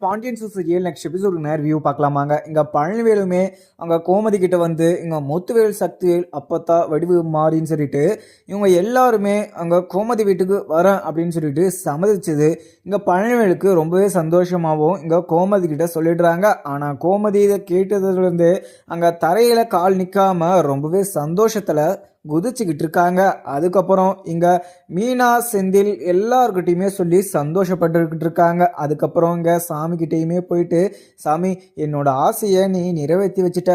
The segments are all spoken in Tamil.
பாண்டியன் சீரியல் நெக்ஸ்ட் எபிசோடு நேர் வியூ பார்க்கலாமாங்க. இங்கே பழனிவேலுமே அங்கே கோமதி கிட்ட வந்து இங்கே முத்துவேல் சக்திவேல் அப்பத்தா வடிவு மாறின்னு சொல்லிட்டு இவங்க எல்லாருமே அங்கே கோமதி வீட்டுக்கு வரேன் அப்படின்னு சொல்லிட்டு சம்மதிச்சது. இங்கே பழனிவேலுக்கு ரொம்பவே சந்தோஷமாகவும் இங்கே கோமதி கிட்ட சொல்லிடுறாங்க. ஆனால் கோமதி இதை கேட்டதுலேருந்து அங்கே தரையில் கால் நிற்காம ரொம்பவே சந்தோஷத்தில் குதிச்சுக்கிட்டு இருக்காங்க அதுக்கப்புறம் இங்கே மீனா செந்தில் எல்லாருக்கிட்டையுமே சொல்லி சந்தோஷப்பட்டுக்கிட்டு இருக்காங்க அதுக்கப்புறம் இங்கே சாமிக்கிட்டேயுமே போயிட்டு சாமி என்னோட ஆசையை நீ நிறைவேற்றி வச்சுட்ட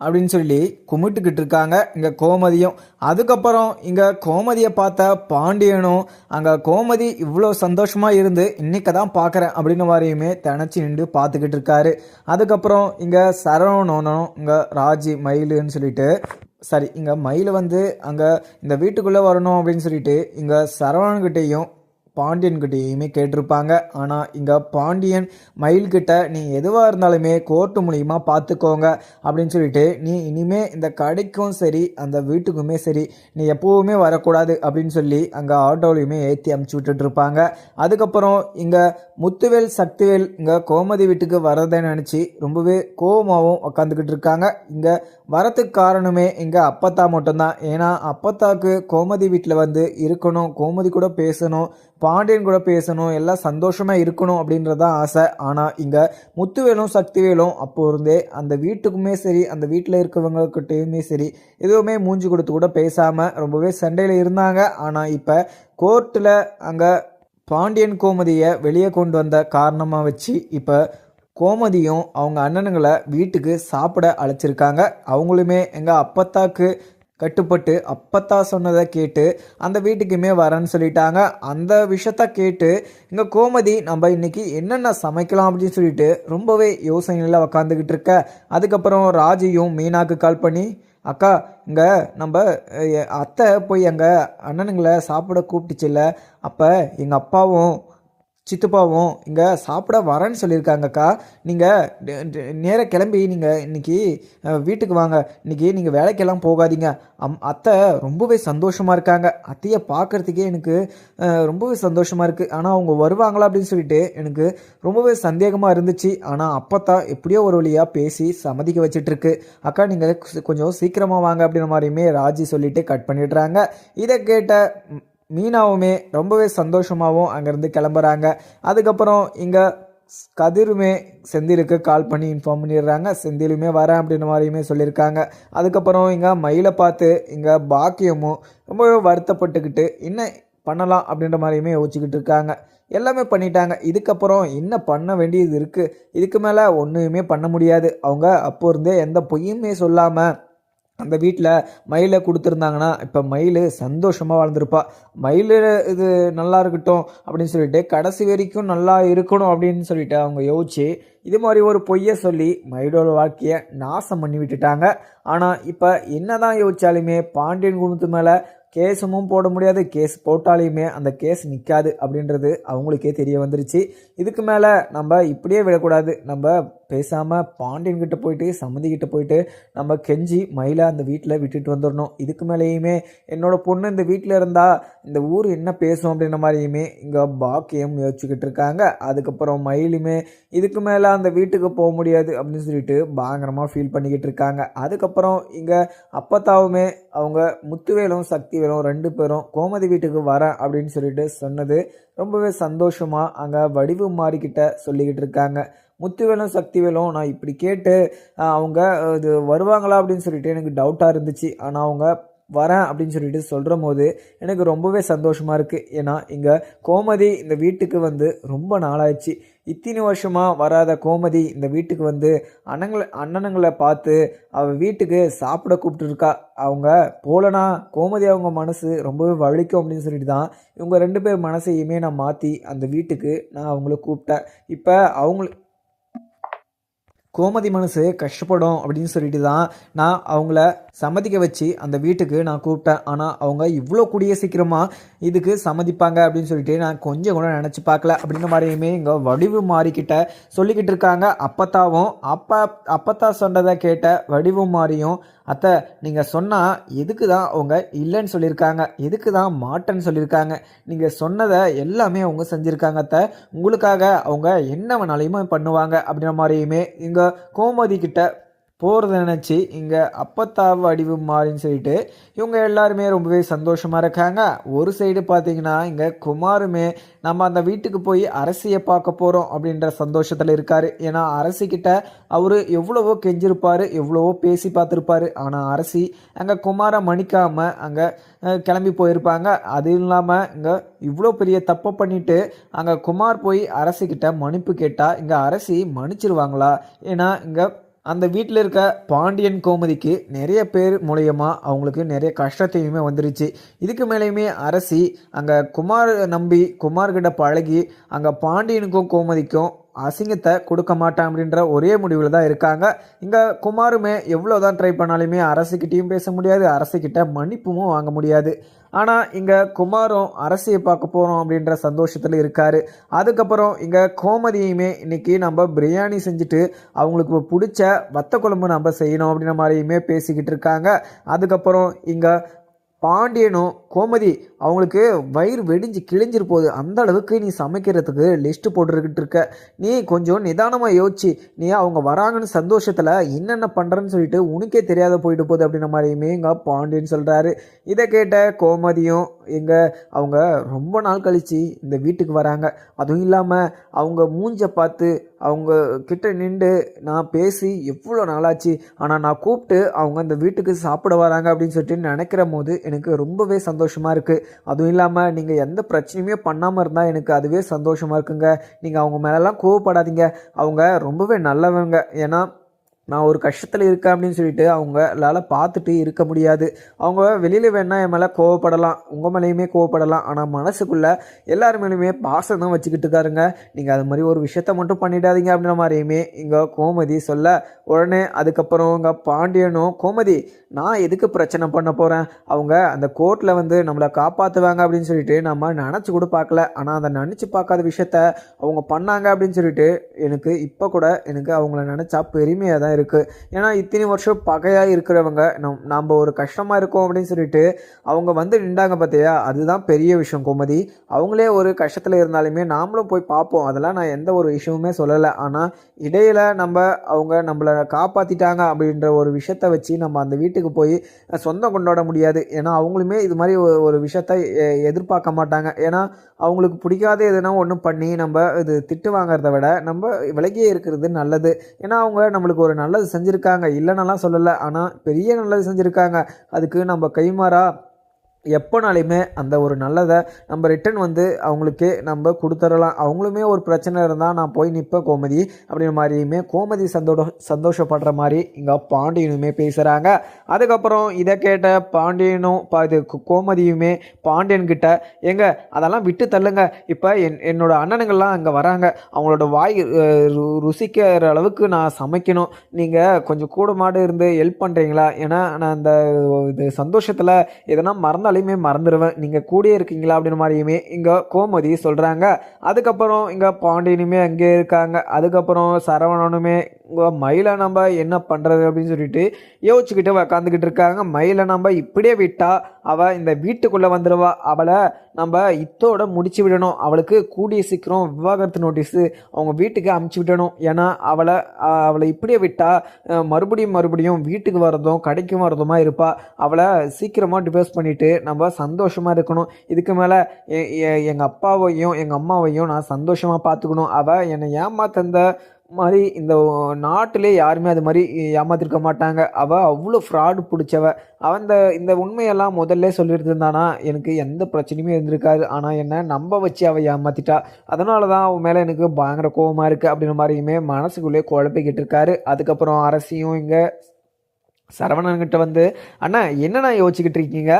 அப்படின்னு சொல்லி கும்பிட்டுக்கிட்டு இருக்காங்க இங்கே கோமதியும். அதுக்கப்புறம் இங்கே கோமதியை பார்த்த பாண்டியனும் அங்கே கோமதி இவ்வளோ சந்தோஷமாக இருந்து இன்னைக்கு தான் பார்க்குறேன் அப்படின்னு மாதிரியுமே திணச்சி நின்று பார்த்துக்கிட்டு இருக்காரு அதுக்கப்புறம் இங்கே சரவணனும் இங்கே ராஜி மயிலுன்னு சொல்லிட்டு சரி இங்கே மயில் வந்து அங்கே இந்த வீட்டுக்குள்ளே வரணும் அப்படின்னு சொல்லிட்டு இங்கே சரவணன்கிட்டேயும் பாண்டியன்கிட்டையுமே கேட்டிருப்பாங்க. ஆனால் இங்கே பாண்டியன் மயில்கிட்ட நீ எதுவாக இருந்தாலுமே கோர்ட்டு மூலியமாக பார்த்துக்கோங்க அப்படின்னு சொல்லிட்டு நீ இனிமே இந்த கடைக்கும் சரி அந்த வீட்டுக்குமே சரி நீ எப்போவுமே வரக்கூடாது அப்படின்னு சொல்லி அங்கே ஆட்டோலையுமே ஏற்றி அமுச்சு விட்டுட்ருப்பாங்க அதுக்கப்புறம் இங்கே முத்துவேல் சக்திவேல் இங்கே கோமதி வீட்டுக்கு வரதை நினச்சி ரொம்பவே கோவமாகவும் உக்காந்துக்கிட்டு இருக்காங்க. இங்கே வரத்துக்கு காரணமே இங்கே அப்பத்தா மட்டும்தான். ஏன்னா அப்பத்தாக்கு கோமதி வீட்டில் வந்து இருக்கணும் கோமதி கூட பேசணும் பாண்டியன் கூட பேசணும் எல்லாம் சந்தோஷமாக இருக்கணும் அப்படின்றதான் ஆசை. ஆனால் இங்கே முத்துவேலும் சக்திவேலும் அப்போ இருந்தே அந்த வீட்டுக்குமே சரி அந்த வீட்டில் இருக்கிறவங்கக்கிட்டையுமே சரி எதுவுமே மூஞ்சி கொடுத்து கூட பேசாமல் ரொம்பவே சண்டையில் இருந்தாங்க. ஆனால் இப்போ கோர்ட்டில் அங்கே பாண்டியன் கோமதியை வெளியே கொண்டு வந்த காரணமாக வச்சு இப்போ கோமதியும் அவங்க அண்ணனுங்களை வீட்டுக்கு சாப்பிட அழைச்சிருக்காங்க. அவங்களுமே எங்கள் அப்பத்தாக்கு கட்டுப்பட்டு அப்பத்தா சொன்னதை கேட்டு அந்த வீட்டுக்குமே வரேன்னு சொல்லிட்டாங்க. அந்த விஷயத்த கேட்டு இங்கே கோமதி நம்ம இன்னைக்கு என்னென்ன சமைக்கலாம் அப்படின்னு சொல்லிட்டு ரொம்பவே யோசனையில் உக்காந்துக்கிட்டு இருக்க. அதுக்கப்புறம் ராஜியும் மீனாக்கு கால் பண்ணி அக்கா இங்கே நம்ம அத்தை போய் எங்கள் அண்ணனுங்களை சாப்பிட கூப்பிட்டுச்சுல்ல. அப்போ எங்கள் அப்பாவும் சித்துப்பாவும் இங்கே சாப்பிட வரேன்னு சொல்லியிருக்காங்கக்கா. நீங்கள் நேராக கிளம்பி நீங்கள் இன்னைக்கு வீட்டுக்கு வாங்க. இன்னைக்கு நீங்கள் வேலைக்கெல்லாம் போகாதீங்க. அம் அத்தை ரொம்பவே சந்தோஷமாக இருக்காங்க. அத்தையை பார்க்கறதுக்கே எனக்கு ரொம்பவே சந்தோஷமாக இருக்குது ஆனால் அவங்க வருவாங்களா அப்படின்னு சொல்லிட்டு எனக்கு ரொம்பவே சந்தேகமாக இருந்துச்சு. ஆனால் அப்பத்தான் எப்படியோ ஒரு வழியாக பேசி சம்மதிக்க வச்சிட்ருக்கு. அக்கா நீங்கள் கொஞ்சம் சீக்கிரமாக வாங்க அப்படின்ற மாதிரியுமே ராஜி சொல்லிவிட்டு கட் பண்ணிடுறாங்க. இதை கேட்ட மீனாவுமே ரொம்பவே சந்தோஷமாகவும் அங்கேருந்து கிளம்புறாங்க. அதுக்கப்புறம் இங்கே கதிருமே செந்திலுக்கு கால் பண்ணி இன்ஃபார்ம் பண்ணிடுறாங்க. செந்திலுமே வரேன் அப்படின்ற மாதிரியுமே சொல்லியிருக்காங்க. அதுக்கப்புறம் இங்கே மயிலை பார்த்து இங்கே பாக்கியமும் ரொம்பவே வருத்தப்பட்டுக்கிட்டு என்ன பண்ணலாம் அப்படின்ற மாதிரியுமே யோசிச்சுக்கிட்டு இருக்காங்க. எல்லாமே பண்ணிட்டாங்க. இதுக்கப்புறம் என்ன பண்ண வேண்டியது இருக்குது இதுக்கு மேலே ஒன்றுமே பண்ண முடியாது. அவங்க அப்போ இருந்தே எந்த பொய்யுமே சொல்லாமல் அந்த வீட்டில் மயிலை கொடுத்துருந்தாங்கன்னா இப்போ மயில் சந்தோஷமாக வாழ்ந்திருப்பா. மயில் இது நல்லா இருக்கட்டும் அப்படின்னு சொல்லிட்டு கடைசி வரைக்கும் நல்லா இருக்கணும் அப்படின்னு சொல்லிட்டு அவங்க யோசிச்சு இது மாதிரி ஒரு பொய்யை சொல்லி மயிலோட வாழ்க்கையை நாசம் பண்ணி விட்டுட்டாங்க. ஆனால் இப்போ என்னதான் யோசித்தாலுமே பாண்டியன் குடும்பத்து மேலே கேஸமும் போட முடியாது. கேஸ் போட்டாலையுமே அந்த கேஸ் நிற்காது அப்படின்றது அவங்களுக்கே தெரிய வந்துருச்சு. இதுக்கு மேலே நம்ம இப்படியே விடக்கூடாது. நம்ம பேசாமல் பாண்டியன் கிட்ட போயிட்டு சம்மதி கிட்ட போயிட்டு நம்ம கெஞ்சி மயிலை அந்த வீட்டில் விட்டுட்டு வந்துடணும் இதுக்கு மேலேயுமே என்னோடய பொண்ணு இந்த வீட்டில் இருந்தால் இந்த ஊர் என்ன பேசும் அப்படின்ற மாதிரியுமே இங்கே பாக்கியம் யோசிச்சுக்கிட்டு இருக்காங்க. அதுக்கப்புறம் மயிலுமே இதுக்கு மேலே அந்த வீட்டுக்கு போக முடியாது அப்படின்னு சொல்லிட்டு பயங்கரமாக ஃபீல் பண்ணிக்கிட்டு இருக்காங்க. அதுக்கப்புறம் இங்கே அப்பத்தாவுமே அவங்க முத்துவேலும் சக்திவேலும் ரெண்டு பேரும் கோமதி வீட்டுக்கு வரேன் அப்படின்னு சொல்லிட்டு சொன்னது ரொம்பவே சந்தோஷமாக அங்கே வடிவு மாறிக்கிட்ட சொல்லிக்கிட்டு இருக்காங்க. முத்துவேலும் சக்திவேலும் நான் இப்படி கேட்டு அவங்க இது வருவாங்களா அப்படின்னு சொல்லிட்டு எனக்கு டவுட்டாக இருந்துச்சு. ஆனால் அவங்க வரேன் அப்படின்னு சொல்லிட்டு சொல்கிற போது எனக்கு ரொம்பவே சந்தோஷமாக இருக்குது ஏன்னா இங்கே கோமதி இந்த வீட்டுக்கு வந்து ரொம்ப நாளாயிடுச்சு. இத்தனை வருஷமாக வராத கோமதி இந்த வீட்டுக்கு வந்து அண்ணங்களை அண்ணனுங்களை பார்த்து அவள் வீட்டுக்கு சாப்பிட கூப்பிட்டுருக்கா. அவங்க போலனா கோமதி அவங்க மனசு ரொம்பவே வலிக்கும் அப்படின்னு சொல்லிட்டு தான் இவங்க ரெண்டு பேர் மனசையுமே நான் மாற்றி அந்த வீட்டுக்கு நான் அவங்கள கூப்பிட்டேன். இப்போ அவங்கள கோமதி மனசு கஷ்டப்படும் அப்படின்னு சொல்லிட்டு தான் நான் அவங்கள சம்மதிக்க வச்சு அந்த வீட்டுக்கு நான் கூப்பிட்டேன். ஆனால் அவங்க இவ்வளோ கூடிய சீக்கிரமாக இதுக்கு சம்மதிப்பாங்க அப்படின்னு சொல்லிட்டு நான் கொஞ்சம் கூட நினச்சி பார்க்கல. அப்படின்ற மாதிரியுமே இங்கே வடிவு மாறிக்கிட்ட சொல்லிக்கிட்டு இருக்காங்க. அப்பத்தாவும் அப்பா அப்பத்தா சொன்னதை கேட்ட வடிவு மாறியும் அத்தை நீங்கள் சொன்னால் எதுக்கு தான் அவங்க இல்லைன்னு சொல்லியிருக்காங்க. எதுக்கு தான் மாட்டேன்னு சொல்லியிருக்காங்க. நீங்கள் சொன்னதை எல்லாமே அவங்க செஞ்சுருக்காங்க அத்தை. உங்களுக்காக அவங்க என்ன வேணாலையுமே பண்ணுவாங்க. அப்படின்ற மாதிரியுமே இங்கே கோமதி கிட்ட போகிறத நினச்சி இங்கே அப்பத்தாவு அடிவு மாறின்னு சொல்லிட்டு இவங்க எல்லாருமே ரொம்பவே சந்தோஷமாக இருக்காங்க. ஒரு சைடு பார்த்தீங்கன்னா இங்கே குமாருமே நம்ம அந்த வீட்டுக்கு போய் அரசியை பார்க்க போகிறோம் அப்படின்ற சந்தோஷத்தில் இருக்கார். ஏன்னா அரசிக்கிட்ட அவர் எவ்வளவோ கெஞ்சிருப்பார் எவ்வளவோ பேசி பார்த்துருப்பாரு. ஆனால் அரசி அங்கே குமாரை மன்னிக்காமல் அங்கே கிளம்பி போயிருப்பாங்க. அது இல்லாமல் இங்கே இவ்வளோ பெரிய தப்பை பண்ணிட்டு அங்கே குமார் போய் அரசிக்கிட்ட மன்னிப்பு கேட்டால் இங்கே அரசி மன்னிச்சிருவாங்களா? ஏன்னா இங்கே அந்த வீட்டில் இருக்க பாண்டியன் கோமதிக்கு நிறைய பேர் மூலயமா அவங்களுக்கு நிறைய கஷ்டத்தையுமே வந்துருச்சு. இதுக்கு மேலேயுமே அரசி அங்கே குமார் நம்பி குமார்கிட்ட பழகி அங்கே பாண்டியனுக்கும் கோமதிக்கும் அசிங்கத்தை கொடுக்க மாட்டேன் அப்படின்ற ஒரே முடிவில் தான் இருக்காங்க. இங்கே குமாருமே எவ்வளோ தான் ட்ரை பண்ணாலுமே அரசுக்கிட்டேயும் பேச முடியாது அரசுக்கிட்ட மன்னிப்பும் வாங்க முடியாது. ஆனால் இங்கே குமாரும் அரசியை பார்க்க போகிறோம் அப்படின்ற சந்தோஷத்தில் இருக்கார். அதுக்கப்புறம் இங்கே கோமதியுமே இன்றைக்கி நம்ம பிரியாணி செஞ்சுட்டு அவங்களுக்கு பிடிச்ச வத்த குழம்பு நம்ம செய்யணும் அப்படின்ற மாதிரியுமே பேசிக்கிட்டு இருக்காங்க. அதுக்கப்புறம் இங்கே பாண்டியனும் கோமதி அவங்களுக்கு வயிறு வெடிஞ்சு கிழிஞ்சிரு போகுது அந்த அளவுக்கு நீ சமைக்கிறதுக்கு லிஸ்ட் போட்டுருக்கிட்டு இருக்க. நீ கொஞ்சம் நிதானமாக யோசிச்சு நீ அவங்க வராங்கன்னு சந்தோஷத்தில் என்னென்ன பண்ணுறேன்னு சொல்லிட்டு உனக்கே தெரியாத போயிட்டு போகுது அப்படின்ற மாதிரியுமே இங்கே பாண்டியன் சொல்கிறாரு இதை கேட்ட கோமதியும் எங்கள் அவங்க ரொம்ப நாள் கழித்து இந்த வீட்டுக்கு வராங்க. அதுவும் இல்லாமல் அவங்க மூஞ்ச பார்த்து அவங்க கிட்ட நின்று நான் பேசி எவ்வளோ நாளாச்சு ஆனால் நான் கூப்பிட்டு அவங்க அந்த வீட்டுக்கு சாப்பிட வராங்க அப்படின்னு சொல்லிட்டு நினைக்கிற போது எனக்கு ரொம்பவே சந்தோஷமாக இருக்குது அதுவும் இல்லாமல் நீங்கள் எந்த பிரச்சனையுமே பண்ணாமல் இருந்தால் எனக்கு அதுவே சந்தோஷமாக இருக்குங்க. நீங்கள் அவங்க மேலெல்லாம் கோவப்படாதீங்க. அவங்க ரொம்பவே நல்லவங்க. ஏன்னா நான் ஒரு கஷ்டத்தில் இருக்கேன் அப்படின்னு சொல்லிட்டு அவங்களால பார்த்துட்டு இருக்க முடியாது. அவங்க வெளியில் வேணால் என் மேலே கோவப்படலாம். உங்கள் மேலேயுமே கோவப்படலாம். ஆனால் மனசுக்குள்ளே எல்லார் மேலேயுமே பாசம் தான் வச்சுக்கிட்டு இருக்காருங்க. நீங்கள் அது மாதிரி ஒரு விஷயத்த மட்டும் பண்ணிடாதீங்க அப்படின்ற மாதிரியுமே இங்கே கோமதி சொல்ல உடனே அதுக்கப்புறம் இங்கே பாண்டியனும் கோமதி நான் எதுக்கு பிரச்சனை பண்ண போகிறேன் அவங்க அந்த கோர்ட்டில் வந்து நம்மளை காப்பாற்றுவாங்க அப்படின்னு சொல்லிட்டு நம்ம நினச்சி கூட பார்க்கல. ஆனால் அந்த நினச்சி பார்க்காத விஷயத்த அவங்க பண்ணாங்க அப்படின்னு சொல்லிட்டு எனக்கு இப்போ கூட எனக்கு அவங்கள நினச்சா பெருமையாக தான் இருக்குது ஏன்னா இத்தனை வருஷம் பகையாக இருக்கிறவங்க நம் நாம் ஒரு கஷ்டமாக இருக்கோம் அப்படின்னு சொல்லிட்டு அவங்க வந்து நின்றாங்க பார்த்தியா அதுதான் பெரிய விஷயம் கோமதி. அவங்களே ஒரு கஷ்டத்தில் இருந்தாலுமே நாமளும் போய் பார்ப்போம். அதெல்லாம் நான் எந்த ஒரு விஷயமுமே சொல்லலை. ஆனால் இடையில் நம்ம அவங்க நம்மளை காப்பாற்றிட்டாங்க அப்படின்ற ஒரு விஷயத்த வச்சு நம்ம அந்த வீட்டுக்கு போய் சொந்தம் கொண்டாட முடியாது. ஏன்னா அவங்களுமே இது மாதிரி ஒரு- விஷயத்த எ- எதிர்பார்க்க மாட்டாங்க. ஏன்னா அவங்களுக்கு பிடிக்காத எதுனா ஒன்றும் பண்ணி நம்ம இது திட்டு வாங்குறத விட நம்ம விலகியே இருக்கிறது நல்லது. ஏன்னா அவங்க நம்மளுக்கு ஒரு நல்ல நல்லது செஞ்சுருக்காங்க இல்லைன்னெல்லாம் சொல்லலை. ஆனால் பெரிய நல்லது செஞ்சுருக்காங்க. அதுக்கு நம்ம கைமாறா எப்போனாலுமே அந்த ஒரு நல்லதை நம்ம ரிட்டன் வந்து அவங்களுக்கு நம்ம கொடுத்துடலாம். அவங்களுமே ஒரு பிரச்சனை இருந்தால் நான் போய் நிற்பேன் கோமதி அப்படின்ற மாதிரியுமே கோமதி சந்தோட சந்தோஷப்படுற மாதிரி இங்கே பாண்டியனுமே பேசுகிறாங்க அதுக்கப்புறம் இதை கேட்ட பாண்டியனும் இது கோமதியுமே பாண்டியன்கிட்ட எங்க அதெல்லாம் விட்டு தள்ளுங்க. இப்போ என் என்னோட அண்ணனுங்கள்லாம் இங்கே வராங்க. அவங்களோட வாய் ரு- ருசிக்கிற அளவுக்கு நான் சமைக்கணும். நீங்கள் கொஞ்சம் கூட மாடு இருந்து ஹெல்ப் பண்ணுறீங்களா ஏன்னா நான் அந்த இது சந்தோஷத்தில் எதனா மறந்தாலுமே மறந்துடுவேன் நீங்கள் கூடயே இருக்கீங்களா அப்படின்னு மாதிரியுமே இங்கே கோமதி சொல்கிறாங்க அதுக்கப்புறம் இங்கே பாண்டியனுமே அங்கே இருக்காங்க. அதுக்கப்புறம் சரவணனுமே மயிலை நம்ம என்ன பண்ணுறது அப்படின்னு சொல்லிட்டு யோசிச்சுக்கிட்டு உக்காந்துக்கிட்டு இருக்காங்க. மயிலை நம்ம இப்படியே விட்டா அவள் இந்த வீட்டுக்குள்ளே வந்துடுவா அவளை நம்ம இத்தோட முடிச்சு விடணும். அவளுக்கு கூடிய சீக்கிரம் விவாகரத்து நோட்டீஸு அவங்க வீட்டுக்கு அமுச்சு விடணும். ஏன்னா அவளை அவளை இப்படியே விட்டா மறுபடியும் மறுபடியும் வீட்டுக்கு வரதும் கடைக்கும் வரதுமா இருப்பாள் அவளை சீக்கிரமாக டிவோர்ஸ் பண்ணிவிட்டு நம்ம சந்தோஷமாக இருக்கணும். இதுக்கு மேலே எங்கள் அப்பாவையும் எங்கள் அம்மாவையும் நான் சந்தோஷமாக பார்த்துக்கணும். அவள் என்னை ஏமாத்தந்த மாதிரி இந்த நாட்டிலே யாருமே அது மாதிரி ஏமாத்திருக்க மாட்டாங்க. அவள் அவ்வளோ ஃப்ராடு பிடிச்சவ. அவன் இந்த இந்த உண்மையெல்லாம் முதல்ல சொல்லிட்டு இருந்தானா எனக்கு எந்த பிரச்சனையுமே இருந்திருக்காது. ஆனால் என்ன நம்ப வச்சு அவள் ஏமாத்திட்டா. அதனால தான் அவன் மேலே எனக்கு பயங்கர கோவமாக இருக்குது அப்படின்ற மாதிரியுமே மனசுக்குள்ளேயே குழப்பிக்கிட்டு இருக்காரு. அதுக்கப்புறம் அரசியும் இங்கே சரவணன்கிட்ட வந்து அண்ணா என்னண்ணா யோசிச்சுக்கிட்டு இருக்கீங்க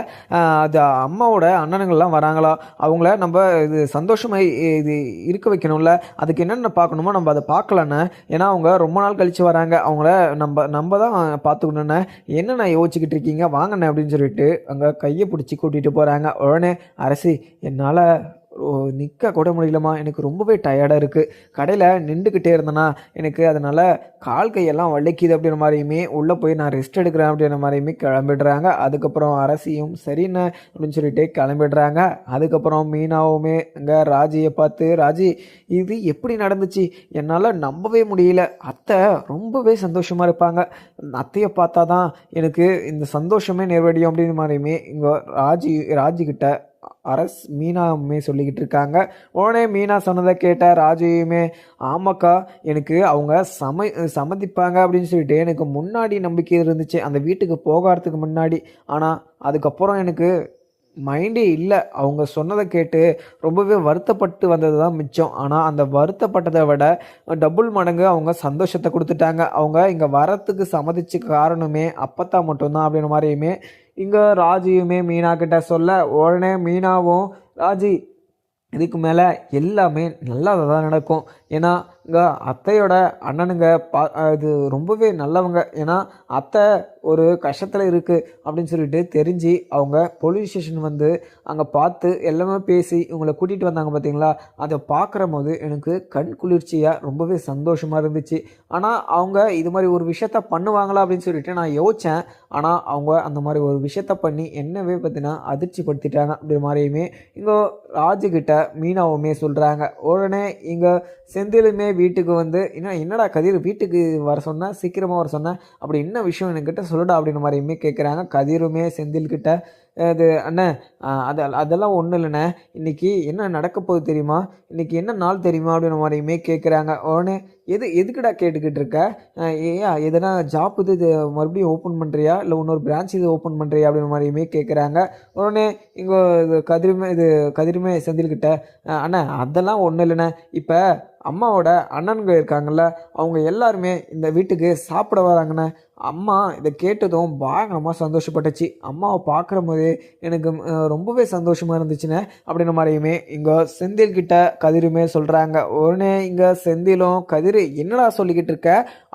அது அம்மாவோட அண்ணனுங்கள்லாம் வராங்களா? அவங்கள நம்ம இது சந்தோஷமாக இது இருக்க வைக்கணும்ல. அதுக்கு என்னென்ன பார்க்கணுமோ நம்ம அதை பார்க்கலண்ணே. ஏன்னா அவங்க ரொம்ப நாள் கழித்து வராங்க. அவங்கள நம்ம நம்ம தான் பார்த்துக்கணுண்ணே என்னண்ணா யோசிச்சுக்கிட்டு இருக்கீங்க வாங்கண்ணே அப்படின்னு சொல்லிட்டு அங்கே கையை பிடிச்சி கூட்டிகிட்டு போகிறாங்க உடனே அரசி என்னால் நிற்க கூட முடியலம்மா. எனக்கு ரொம்பவே டயர்டாக இருக்குது கடையில் நின்றுக்கிட்டே இருந்தேன்னா எனக்கு அதனால் கால் கையெல்லாம் வலிக்குது அப்படின்ற மாதிரியுமே உள்ளே போய் நான் ரெஸ்ட் எடுக்கிறேன் அப்படின்ற மாதிரியுமே கிளம்பிடுறாங்க. அதுக்கப்புறம் அரசியும் சரின்னு அப்படின்னு சொல்லிட்டு கிளம்பிடுறாங்க. அதுக்கப்புறம் மீனாவுமே அங்கே ராஜியை பார்த்து ராஜி இது எப்படி நடந்துச்சு? என்னால் நம்பவே முடியல. அத்தை ரொம்பவே சந்தோஷமாக இருப்பாங்க. அத்தையை பார்த்தா தான் எனக்கு இந்த சந்தோஷமே நேர்வடியும் அப்படின்ற மாதிரியுமே இங்கே ராஜி ராஜிக்கிட்ட அரஸ் மீனாவுமே சொல்லிக்கிட்டு இருக்காங்க உடனே மீனா சொன்னதை கேட்ட ராஜையுமே ஆமாக்கா எனக்கு அவங்க சமை சம்மதிப்பாங்க அப்படின்னு சொல்லிட்டு எனக்கு முன்னாடி நம்பிக்கை இருந்துச்சு. அந்த வீட்டுக்கு போகிறதுக்கு முன்னாடி. ஆனால் அதுக்கப்புறம் எனக்கு மைண்டே இல்லை. அவங்க சொன்னதை கேட்டு ரொம்பவே வருத்தப்பட்டு வந்தது தான் மிச்சம். ஆனால் அந்த வருத்தப்பட்டதை விட டபுள் மடங்கு அவங்க சந்தோஷத்தை கொடுத்துட்டாங்க. அவங்க இங்கே வரத்துக்கு சம்மதிச்ச காரணமே அப்பத்தா மட்டும்தான் அப்படின்ற மாதிரியுமே இங்கே ராஜியுமே மீனா கிட்ட சொல்ல உடனே மீனாவும் ராஜி இதுக்கு மேலே எல்லாமே நல்லதாக தான் நடக்கும். ஏன்னா இங்கே அத்தையோட அண்ணனுங்க பா இது ரொம்பவே நல்லவங்க. ஏன்னா அத்தை ஒரு கஷ்டத்தில் இருக்குது அப்படின்னு சொல்லிட்டு தெரிஞ்சு அவங்க போலீஸ் ஸ்டேஷன் வந்து அங்கே பார்த்து எல்லாமே பேசி இவங்களை கூட்டிகிட்டு வந்தாங்க பார்த்தீங்களா அதை பார்க்குற போது எனக்கு கண் குளிர்ச்சியாக ரொம்பவே சந்தோஷமாக இருந்துச்சு. ஆனால் அவங்க இது மாதிரி ஒரு விஷயத்த பண்ணுவாங்களா அப்படின்னு சொல்லிட்டு நான் யோசித்தேன் ஆனால் அவங்க அந்த மாதிரி ஒரு விஷயத்த பண்ணி என்னவே பார்த்தீங்கன்னா அதிர்ச்சி படுத்திட்டாங்க அப்படி மாதிரியுமே இங்கே ராஜுக்கிட்ட மீனாவுமே சொல்கிறாங்க உடனே இங்கே செந்திலுமே வீட்டுக்கு வந்து என்ன என்னடா கதிர் வீட்டுக்கு வர சொன்ன? சீக்கிரமாக வர சொன்ன? அப்படி என்ன விஷயம் என்கிட்ட சொல்லுடா அப்படின்ற மாதிரியுமே கேட்குறாங்க கதிருமே செந்தில்கிட்ட அது அண்ணன் அது அதெல்லாம் ஒன்றும் இல்லைண்ணே. இன்னைக்கு என்ன நடக்க போகுது தெரியுமா? இன்னைக்கு என்ன நாள் தெரியுமா அப்படின்ற மாதிரியுமே கேட்குறாங்க உடனே எது எதுக்குடா கேட்டுக்கிட்டு இருக்க? ஆஹ் ஏயா எதனா ஜாப் இது மறுபடியும் ஓப்பன் பண்ணுறியா இல்லை இன்னொரு பிரான்ச் இது ஓப்பன் பண்ணுறியா அப்படின்ற மாதிரியுமே கேட்குறாங்க உடனே இங்கே இது கதிருமே இது கதிருமே செந்தில்கிட்ட அண்ணா அதெல்லாம் ஒன்றும் இல்லைண்ணே. இப்போ அம்மாவோட அண்ணன்கள் இருக்காங்கல்ல அவங்க எல்லாருமே இந்த வீட்டுக்கு சாப்பிட வராங்கண்ணே. அம்மா இதை கேட்டதும் பயங்கரமாக சந்தோஷப்பட்டுச்சு. அம்மாவை பார்க்குற மாதிரி எனக்கு ரொம்பவே சந்தோஷமாக இருந்துச்சுண்ணே அப்படின்ன மாதிரியுமே இங்கே செந்தில் கிட்ட கதிருமே சொல்கிறாங்க உடனே இங்கே செந்திலும் கதிர் என்னடா சொல்லிக்கிட்டு இருக்க?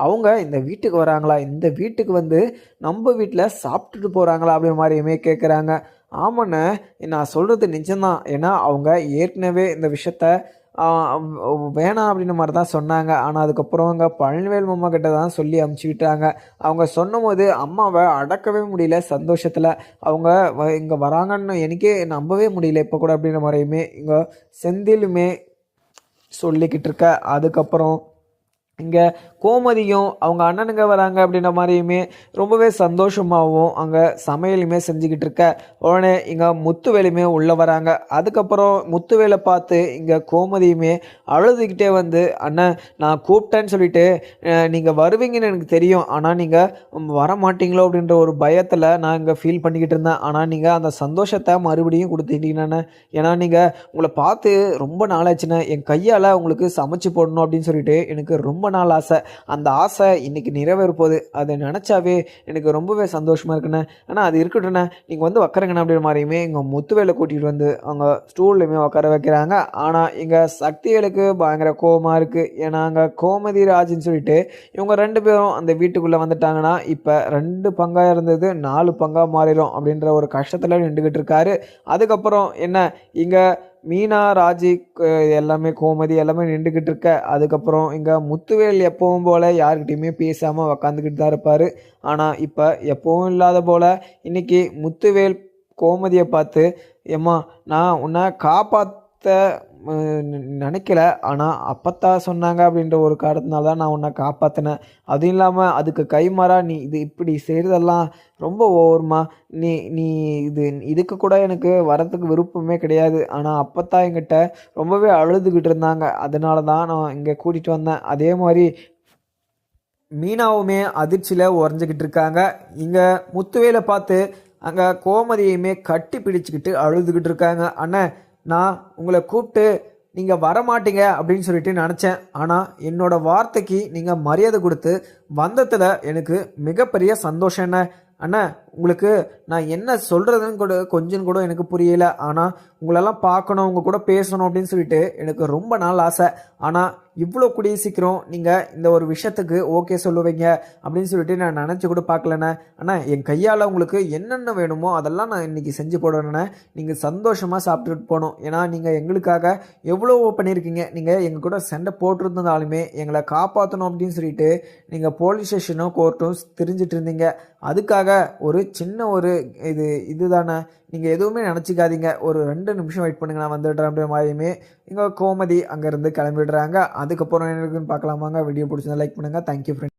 அவங்க இந்த வீட்டுக்கு வராங்களா? இந்த வீட்டுக்கு வந்து நம்ம வீட்டில் சாப்பிட்டுட்டு போகிறாங்களா அப்படின்ற மாதிரியுமே கேட்குறாங்க ஆமாண்ணே நான் சொல்கிறது நிஜம்தான். ஏன்னா அவங்க ஏற்கனவே இந்த விஷயத்த வேணாம் அப்படின்ற மாதிரி தான் சொன்னாங்க. ஆனால் அதுக்கப்புறம் அங்கே பழனிவேல் மாமா கிட்ட தான் சொல்லி அமுச்சுக்கிட்டாங்க. அவங்க சொன்னபோது அம்மாவை அடக்கவே முடியல சந்தோஷத்தில். அவங்க இங்கே வராங்கன்னு எனக்கே நம்பவே முடியல இப்போ கூட அப்படின்ற மாதிரியுமே இங்கே செந்திலுமே சொல்லிக்கிட்டு இருக்க. அதுக்கப்புறம் இங்கே கோமதியும் அவங்க அண்ணனுங்க வராங்க அப்படின்ற மாதிரியுமே ரொம்பவே சந்தோஷமாகவும் அங்கே சமையலுமே செஞ்சுக்கிட்டு இருக்க. உடனே இங்கே முத்துவேலுமே உள்ளே வராங்க. அதுக்கப்புறம் முத்துவேலை பார்த்து இங்கே கோமதியுமே அழுதுகிட்டே வந்து அண்ணன் நான் கூப்பிட்டேன்னு சொல்லிட்டு நீங்கள் வருவீங்கன்னு எனக்கு தெரியும். ஆனால் நீங்கள் வர மாட்டீங்களோ அப்படின்ற ஒரு பயத்தில் நான் இங்கே ஃபீல் பண்ணிக்கிட்டு இருந்தேன். ஆனால் நீங்கள் அந்த சந்தோஷத்தை மறுபடியும் கொடுத்துட்டீங்கண்ணே ஏன்னா நீங்கள் உங்களை பார்த்து ரொம்ப நாளாச்சுண்ணே. என் கையால் உங்களுக்கு சமைச்சு போடணும் அப்படின்னு சொல்லிட்டு எனக்கு ரொம்ப நாள் ஆசை. அந்த ஆசை இன்னைக்கு நிறைவேறப்போகுது. அதை நினச்சாவே எனக்கு ரொம்பவே சந்தோஷமாக இருக்குண்ணே. ஆனால் அது இருக்கட்டும்ண்ணே. நீங்கள் வந்து உக்காருங்கண்ணே அப்படின்ற மாதிரியுமே எங்கள் முத்துவேலை கூட்டிகிட்டு வந்து அவங்க ஸ்டூல்லையுமே உட்கார வைக்கிறாங்க. ஆனால் இங்கே சக்திவேலுக்கு பயங்கர கோபமாக இருக்குது ஏன்னா அங்கே கோமதி ராஜின்னு சொல்லிட்டு இவங்க ரெண்டு பேரும் அந்த வீட்டுக்குள்ளே வந்துட்டாங்கன்னா இப்போ ரெண்டு பங்காக இருந்தது நாலு பங்காக மாறிடும் அப்படின்ற ஒரு கஷ்டத்தில் நின்றுக்கிட்டு இருக்காரு. அதுக்கப்புறம் என்ன? இங்கே மீனா ராஜி எல்லாமே கோமதி எல்லாமே நின்றுக்கிட்டு இருக்க. அதுக்கப்புறம் இங்கே முத்துவேல் எப்பவும் போல் யாருக்கிட்டையுமே பேசாமல் உக்காந்துக்கிட்டு தான் இருப்பார். ஆனால் இப்போ எப்பவும் இல்லாத போல் இன்னைக்கு முத்துவேல் கோமதியை பார்த்து எம்மா நான் உன்னை காப்பாத் நினைக்கல. ஆனால் அப்பத்தா சொன்னாங்க அப்படின்ற ஒரு காரணத்தினால தான் நான் உன்னை காப்பாற்றினேன் அதுவும் இல்லாமல் அதுக்கு கைமாறா நீ இது இப்படி செய்கிறதெல்லாம் ரொம்ப ஓவர்மா. நீ நீ இது இதுக்கு கூட எனக்கு வரத்துக்கு விருப்பமே கிடையாது. ஆனால் அப்பத்தா என்கிட்ட ரொம்பவே அழுதுகிட்டு இருந்தாங்க. அதனால தான் நான் இங்கே கூட்டிகிட்டு வந்தேன். அதே மாதிரி மீனாவுமே அதிர்ச்சியில் உறைஞ்சிக்கிட்டு இருக்காங்க. இங்கே முத்துவேலை பார்த்து அங்கே கோமதியுமே கட்டி பிடிச்சிக்கிட்டு அழுதுகிட்டு இருக்காங்க. அண்ணன் நான் உங்களை கூப்பிட்டு நீங்கள் வரமாட்டீங்க அப்படின்னு சொல்லிட்டு நினச்சேன். ஆனால் என்னோட வார்த்தைக்கு நீங்கள் மரியாதை கொடுத்து வந்ததில் எனக்கு மிகப்பெரிய சந்தோஷம். என்ன? அண்ணா உங்களுக்கு நான் என்ன சொல்கிறதுன்னு கூட கொஞ்சம் கூட எனக்கு புரியல. ஆனால் உங்களெல்லாம் பார்க்கணும் உங்கள் கூட பேசணும் அப்படின்னு சொல்லிட்டு எனக்கு ரொம்ப நாள் ஆசை. ஆனால் இவ்வளோ கூடிய சீக்கிரம் நீங்கள் இந்த ஒரு விஷயத்துக்கு ஓகே சொல்லுவீங்க அப்படின்னு சொல்லிட்டு நான் நினச்சி கூட பார்க்கலண்ணே. அண்ணா என் கையால் உங்களுக்கு என்னென்ன வேணுமோ அதெல்லாம் நான் இன்றைக்கி செஞ்சு போடுறேண்ணே. நீங்கள் சந்தோஷமாக சாப்பிட்டுட்டு போகணும். ஏன்னா நீங்கள் எங்களுக்காக எவ்வளோ பண்ணியிருக்கீங்க. நீங்கள் எங்கள் கூட சண்டை போட்டிருந்தாலுமே எங்களை காப்பாற்றணும் அப்படின்னு சொல்லிட்டு நீங்கள் போலீஸ் ஸ்டேஷனும் கோர்ட்டும் தெரிஞ்சிட்டு இருந்தீங்க. அதுக்காக ஒரு சின்ன ஒரு இது இதுதானே. நீங்கள் எதுவுமே நினச்சிக்காதீங்க. ஒரு ரெண்டு நிமிஷம் வெயிட் பண்ணுங்க. நான் வந்துடுறேன் அப்படின்ற மாதிரியுமே இங்கே கோமதி அங்கேருந்து கிளம்பிடுறாங்க. அதுக்கப்புறம் என்ன இருக்குன்னு பார்க்கலாமாங்க வீடியோ பிடிச்சிருந்தா லைக் பண்ணுங்கள் தேங்க்யூ ஃப்ரெண்ட்